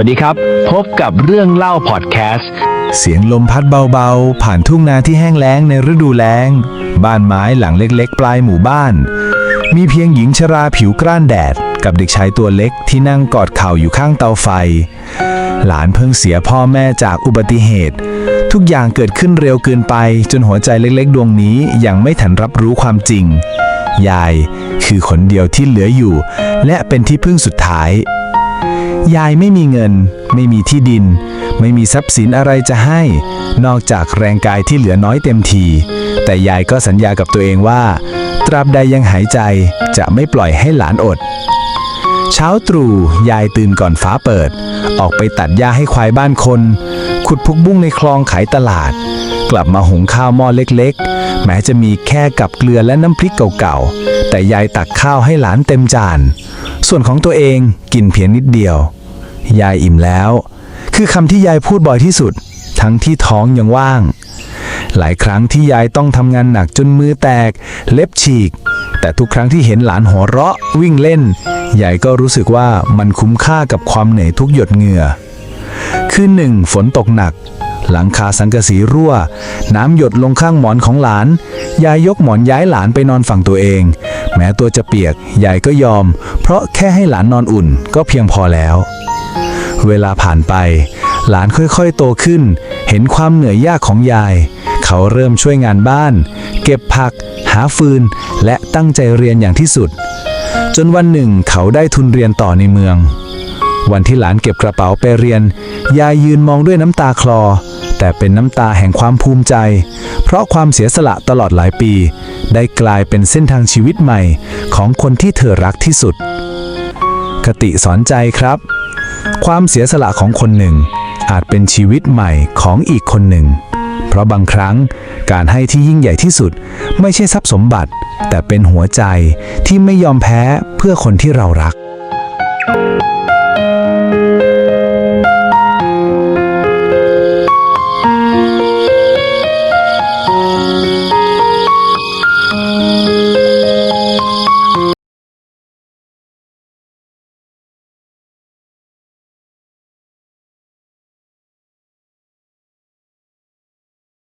วัสดีครับ พบกับเรื่องเล่าพอดแคสต์เสียงลมพัดเบาๆ ผ่านทุ่งนาที่แห้งแล้งในฤดูแล้ง บ้านไม้หลังเล็กๆ ปลายหมู่บ้าน มีเพียงหญิงชราผิวกร้านแดด กับเด็กชายตัวเล็กที่นั่งกอดเข่าอยู่ข้างเตาไฟ หลานเพิ่งเสียพ่อแม่จากอุบัติเหตุ ทุกอย่างเกิดขึ้นเร็วเกินไป จนหัวใจเล็กๆ ดวงนี้ยังไม่ทันรับรู้ความจริง ยายคือคนเดียวที่เหลืออยู่ และเป็นที่พึ่งสุดท้าย ยายไม่มีเงิน ไม่มีที่ดิน ไม่มีทรัพย์สินอะไรจะให้ นอกจากแรงกายที่เหลือน้อยเต็มที แต่ยายก็สัญญากับตัวเองว่า ตราบใดยังหายใจจะไม่ปล่อยให้หลานอด เช้าตรู่ยายตื่นก่อนฟ้าเปิด ออกไปตัดหญ้าให้ควายบ้านคน ขุดพุกบุ้งในคลองขายตลาด กลับมาหุงข้าวหม้อเล็กๆ แม้จะมีแค่กับเกลือและน้ำพริกเก่าๆ แต่ยายตักข้าวให้หลานเต็มจาน ส่วนของตัวเองกินเพียงนิดเดียว ยายอิ่มแล้ว คือคำที่ยายพูดบ่อยที่สุด ทั้งที่ท้องยังว่าง หลายครั้งที่ยายต้องทำงานหนักจนมือแตก เล็บฉีก แต่ทุกครั้งที่เห็นหลานหัวเราะวิ่งเล่น ยายก็รู้สึกว่ามันคุ้มค่ากับความเหนื่อยทุกหยดเหงื่อ คืนหนึ่งฝนตกหนัก หลังคาสังกะสีรั่ว น้ำหยดลงข้างหมอนของหลาน ยายยกหมอนย้ายหลานไปนอนฝั่งตัวเอง แม้ตัวจะเปียก ยายก็ยอม เพราะแค่ให้หลานนอนอุ่นก็เพียงพอแล้ว เวลาผ่านไป หลานค่อยๆโตขึ้น เห็นความเหนื่อยยากของยาย เขาเริ่มช่วยงานบ้าน เก็บผัก หาฟืน และตั้งใจเรียนอย่างที่สุด จนวันหนึ่งเขาได้ทุนเรียนต่อในเมืองวันที่หลานเก็บกระเป๋าไปเรียน ยายยืนมองด้วยน้ำตาคลอ แต่เป็นน้ำตาแห่งความภูมิใจ เพราะความเสียสละตลอดหลายปี ได้กลายเป็นเส้นทางชีวิตใหม่ของคนที่เธอรักที่สุด คติสอนใจครับ ความเสียสละของคนหนึ่ง อาจเป็นชีวิตใหม่ของอีกคนหนึ่ง เพราะบางครั้งการให้ที่ยิ่งใหญ่ที่สุด ไม่ใช่ทรัพย์สมบัติ แต่เป็นหัวใจที่ไม่ยอมแพ้เพื่อคนที่เรารัก